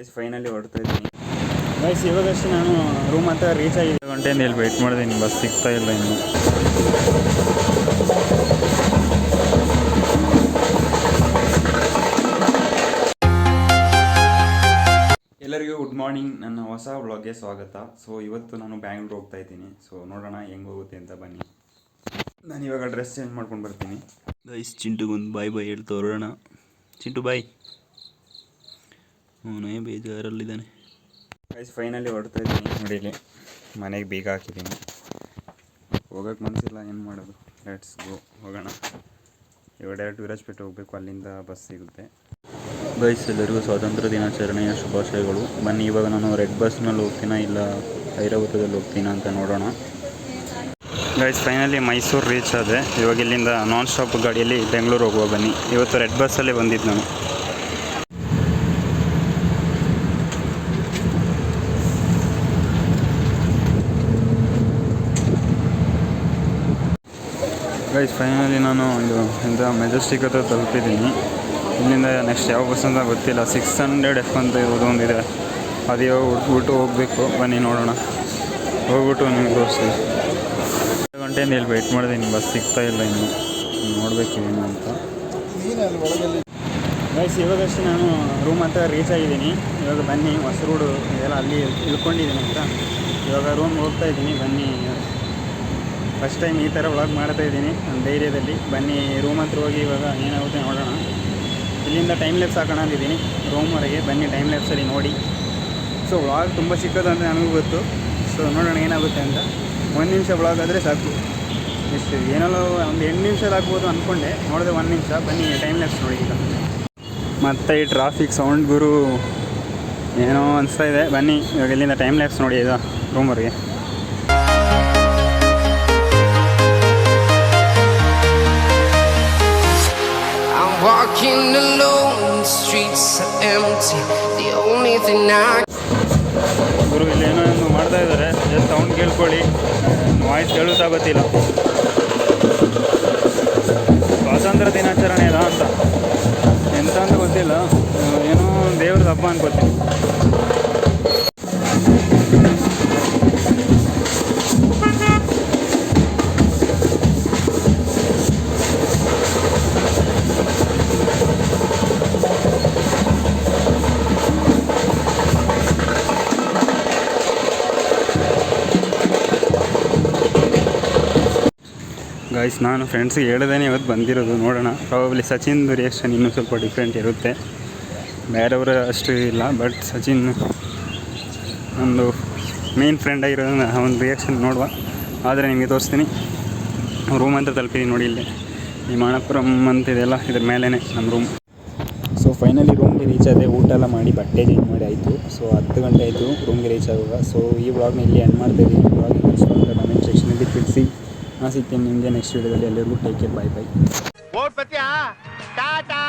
Guys finally ಹೊರಡ್ತಾ ಇದ್ದೀನಿ guys ಇವಾಗಷ್ಟೇ ನಾನು ರೂಮ್ ಹತ್ರ ರೀಚ್ ಆಗಿದೆ ಗಂಟೆಯಿಂದ ಇಲ್ಲಿ ವೆಯ್ಟ್ ಮಾಡಿದ್ದೀನಿ ಬಸ್ ಸಿಗ್ತಾ ಇಲ್ಲ ಇನ್ನು. ಎಲ್ಲರಿಗೂ ಗುಡ್ ಮಾರ್ನಿಂಗ್ ನನ್ನ ಹೊಸ ವ್ಲಾಗ್ಗೆ ಸ್ವಾಗತ. ಸೊ ಇವತ್ತು ನಾನು ಬ್ಯಾಂಗ್ಳೂರ್ ಹೋಗ್ತಾ ಇದ್ದೀನಿ. ಸೊ ನೋಡೋಣ ಹೆಂಗೆ ಹೋಗುತ್ತೆ ಅಂತ ಬನ್ನಿ. ನಾನು ಇವಾಗ ಡ್ರೆಸ್ ಚೇಂಜ್ ಮಾಡ್ಕೊಂಡು ಬರ್ತೀನಿ. ಗೈಸ್ ಚಿಂಟುಗೊಂದು ಬಾಯ್ ಬಾಯ್ ಹೇಳ್ತಾ ಹೊರಡೋಣ. ಚಿಂಟು ಬಾಯ್ ಅವನೇ ಬೇಜಾರಲ್ಲಿದ್ದಾನೆ. ಗೈಸ್ ಫೈನಲಿ ಹೊರಡ್ತಾ ಇದ್ದೀನಿ. ನೋಡಿ ಇಲ್ಲಿ ಮನೆಗೆ ಬೀಗ ಹಾಕಿದ್ದೀನಿ. ಹೋಗೋಕ್ಕೆ ಮನಸ್ಸಿಲ್ಲ ಏನು ಮಾಡೋದು? ಲೆಟ್ಸ್ ಗೋ ಹೋಗೋಣ. ಇವಾಗ ಡೈರೆಕ್ಟ್ ವಿರಾಜ್ಪೇಟೆ ಹೋಗಬೇಕು ಅಲ್ಲಿಂದ ಬಸ್ ಸಿಗುತ್ತೆ. ಗೈಸ್ ಎಲ್ಲರಿಗೂ ಸ್ವಾತಂತ್ರ್ಯ ದಿನಾಚರಣೆಯ ಶುಭಾಶಯಗಳು. ಬನ್ನಿ ಇವಾಗ ನಾನು ರೆಡ್ ಬಸ್ನಲ್ಲಿ ಹೋಗ್ತೀನಾ ಇಲ್ಲ ಐರಾವತದಲ್ಲಿ ಹೋಗ್ತೀನಾ ಅಂತ ನೋಡೋಣ. ಗೈಸ್ ಫೈನಲಿ ಮೈಸೂರು ರೀಚ್ ಆದೆ. ಇವಾಗ ಇಲ್ಲಿಂದ ನಾನ್ ಸ್ಟಾಪ್ ಗಾಡಿಯಲ್ಲಿ ಬೆಂಗಳೂರು ಹೋಗುವ ಬನ್ನಿ. ಇವತ್ತು ರೆಡ್ ಬಸ್ಸಲ್ಲೇ ಬಂದಿದ್ದು ನಾನು. ಗೈಸ್ ಫೈನಲಿ ನಾನು ಇದು ಇಂದ ಮೆಜೆಸ್ಟಿಕ್ ಹತ್ರ ತಲುಪಿದ್ದೀನಿ. ಇಲ್ಲಿಂದ ನೆಕ್ಸ್ಟ್ ಯಾವ ಬಸ್ ಅಂತ ಗೊತ್ತಿಲ್ಲ. ಸಿಕ್ಸ್ ಹಂಡ್ರೆಡ್ ಎಫ್ ಅಂತ ಇರೋದು ಒಂದಿದೆ. ಅದು ಯಾವ ಹುಡ್ಬಿಟ್ಟು ಹೋಗಬೇಕು. ಬನ್ನಿ ನೋಡೋಣ. ಹೋಗ್ಬಿಟ್ಟು ನಿಮ್ಗೆ ತೋರಿಸ್ತೀನಿ. ಎರಡು ಗಂಟೆಯಿಂದ ಇಲ್ಲಿ ವೆಯ್ಟ್ ಮಾಡಿದೀನಿ. ಬಸ್ ಸಿಗ್ತಾ ಇಲ್ಲ ಇನ್ನು. ನೋಡಬೇಕು ಏನು ಅಂತ ಗೈಸ್ ಇವಾಗಷ್ಟೇ ನಾನು ರೂಮ್ ಹತ್ರ ರೀಚ್ ಆಗಿದ್ದೀನಿ. ಇವಾಗ ಬನ್ನಿ. ಹೊಸ ರೋಡು ಇದೆಲ್ಲ ಅಲ್ಲಿ ಇಳ್ಕೊಂಡಿದ್ದೀನಿ ಅಂತ. ಇವಾಗ ರೂಮ್ ಹೋಗ್ತಾ ಇದ್ದೀನಿ. ಬನ್ನಿ. ಫಸ್ಟ್ ಟೈಮ್ ಈ ಥರ ವ್ಲಾಗ್ ಮಾಡ್ತಾ ಇದ್ದೀನಿ. ನನ್ನ ಧೈರ್ಯದಲ್ಲಿ. ಬನ್ನಿ ರೂಮ್ ಹತ್ರ ಹೋಗಿ ಇವಾಗ ಏನಾಗುತ್ತೆ ನೋಡೋಣ. ಇಲ್ಲಿಂದ ಟೈಮ್ ಲೆಪ್ಸ್ ಹಾಕೋಣ ಅಂದಿದ್ದೀನಿ. ರೂಮ್ವರೆಗೆ ಬನ್ನಿ ಟೈಮ್ ಲೆಪ್ಸಲ್ಲಿ ನೋಡಿ. ಸೊ ವ್ಲಾಗ್ ತುಂಬ ಚಿಕ್ಕದು ಅಂತ ನನಗೂ ಗೊತ್ತು. ಸೊ ನೋಡೋಣ ಏನಾಗುತ್ತೆ ಅಂತ. ಒಂದು ನಿಮಿಷ ವ್ಲಾಗ್ ಆದರೆ ಸಾಕು. ಎಷ್ಟು ಏನೋ ಒಂದು ಎಂಟು ನಿಮಿಷದ ಆಗ್ಬೋದು ಅಂದ್ಕೊಂಡೆ ನೋಡಿದೆ ಒಂದು ನಿಮಿಷ. ಬನ್ನಿ ಟೈಮ್ ಲೆಪ್ಸ್ ನೋಡಿ ಈಗ. ಮತ್ತು ಈ ಟ್ರಾಫಿಕ್ ಸೌಂಡ್ ಗುರು ಏನೋ ಅನಿಸ್ತಾ ಇದೆ. ಬನ್ನಿ, ಇವಾಗ ಇಲ್ಲಿಂದ ಟೈಮ್ ಲ್ಯಾಪ್ಸ್ ನೋಡಿ ಇದು ರೂಮ್ವರೆಗೆ walking alone, the streets are empty. The only thing I ಗುರು ಇಲ್ಲಿ ಏನೋ ಮಾಡ್ತಾ ಇದ್ದಾರೆ ಜಸ್ಟ್ ಸೌಂಡ್ ಕೇಳ್ಕೊಳ್ಳಿ ವಾಯ್ಸ್ ಕೇಳುತ್ತಾ ಗೈಸ್ ನಾನು ಫ್ರೆಂಡ್ಸಿಗೆ ಹೇಳ್ದೇನೆ ಇವತ್ತು ಬಂದಿರೋದು ನೋಡೋಣ. ಪ್ರಾಬಬ್ಲಿ ಸಚಿನ್ದು ರಿಯಾಕ್ಷನ್ ಇನ್ನೂ ಸ್ವಲ್ಪ ಡಿಫ್ರೆಂಟ್ ಇರುತ್ತೆ. ಬೇರೆಯವರು ಅಷ್ಟು ಇಲ್ಲ ಬಟ್ ಸಚಿನ್ ಒಂದು ಮೇನ್ ಫ್ರೆಂಡ್ ಆಗಿರೋದ್ರಿಂದ ಒಂದು ರಿಯಾಕ್ಷನ್ ನೋಡುವ. ಆದರೆ ನಿಮಗೆ ತೋರಿಸ್ತೀನಿ. ರೂಮ್ ಅಂತ ತಲುಪಿದ್ದೀನಿ ನೋಡಿ ಇಲ್ಲಿ. ಈ ಮಾಣಪುರಂ ಇದೆಲ್ಲ ಇದ್ರ ಮೇಲೇ ನಮ್ಮ ರೂಮ್ ಸೊ ಫೈನಲಿ ರೂಮ್ಗೆ ರೀಚ್ ಆದರೆ ಊಟ ಎಲ್ಲ ಮಾಡಿ ಬಟ್ಟೆ ಚೇಂಜ್ ಮಾಡಿ ಆಯಿತು. ಸೊ ಹತ್ತು ಗಂಟೆ ಆಯಿತು ರೂಮ್ಗೆ ರೀಚ್ ಆಗುವಾಗ. ಸೊ ಈ ವ್ಲಾಗ್ನ ಇಲ್ಲಿ ಎಂಡ್ ಮಾಡ್ತಾ ಇದ್ದೀನಿ ವ್ಲಾಗ್ ಅಂತ ಕಮೆಂಟ್ ಸೆಕ್ಷನಲ್ಲಿ ತಿಳಿಸಿ. ನಾನು ಸಿಗ್ತೀನಿ ನಿಮಗೆ ನೆಕ್ಸ್ಟ್ ವೀಡಿಯೋದಲ್ಲಿ ಎಲ್ಲರಿಗೂ ಟೇಕ್ ಕೇರ್ ಬೈ ಬೈ ಓಟ್ ಬತ್ತೀಯಾ ಟಾಟಾ?